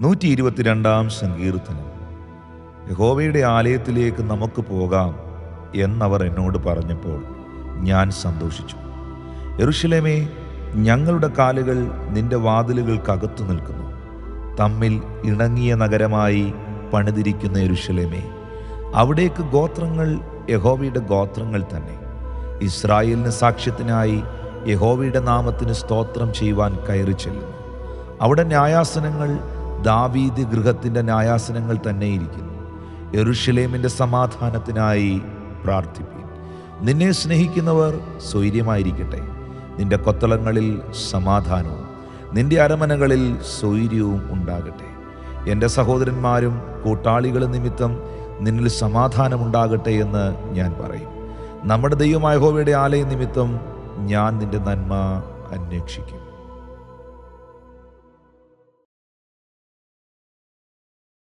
നൂറ്റി ഇരുപത്തിരണ്ടാം സങ്കീർത്തനം. യഹോവയുടെ ആലയത്തിലേക്ക് നമുക്ക് പോകാം എന്നവർ എന്നോട് പറഞ്ഞപ്പോൾ ഞാൻ സന്തോഷിച്ചു. എറുഷലേമേ ഞങ്ങളുടെ കാലുകൾ നിന്റെ വാതിലുകൾക്കകത്തു നിൽക്കുന്നു. തമ്മിൽ ഇണങ്ങിയ നഗരമായി പണിതിരിക്കുന്ന എരുഷലേമേ അവിടേക്ക് ഗോത്രങ്ങൾ യഹോവയുടെ ഗോത്രങ്ങൾ തന്നെ. ഇസ്രായേലിന് സാക്ഷ്യത്തിനായി യഹോവയുടെ നാമത്തിന് സ്തോത്രം ചെയ്യുവാൻ കയറി ചെല്ലുന്നു അവിടെ ന്യായാസനങ്ങൾ ദാവീദ് ഗൃഹത്തിന്റെ ന്യായാസനങ്ങൾ തന്നെ ഇരിക്കുന്നു യെറുഷലേമിന്റെ സമാധാനത്തിനായി പ്രാർത്ഥിപ്പീൻ. നിന്നെ സ്നേഹിക്കുന്നവർ സ്വൈര്യമായിരിക്കട്ടെ. നിന്റെ കൊത്തളങ്ങളിൽ സമാധാനവും നിന്റെ അരമനകളിൽ സ്വൈര്യവും ഉണ്ടാകട്ടെ. എന്റെ സഹോദരന്മാരും കൂട്ടാളികളും നിമിത്തം നിന്നിൽ സമാധാനമുണ്ടാകട്ടെ എന്ന് ഞാൻ പറയും. നമ്മുടെ ദൈവമായ ഹോവയുടെ ആലയ നിമിത്തം ഞാൻ നിന്റെ നന്മ അന്വേഷിക്കും.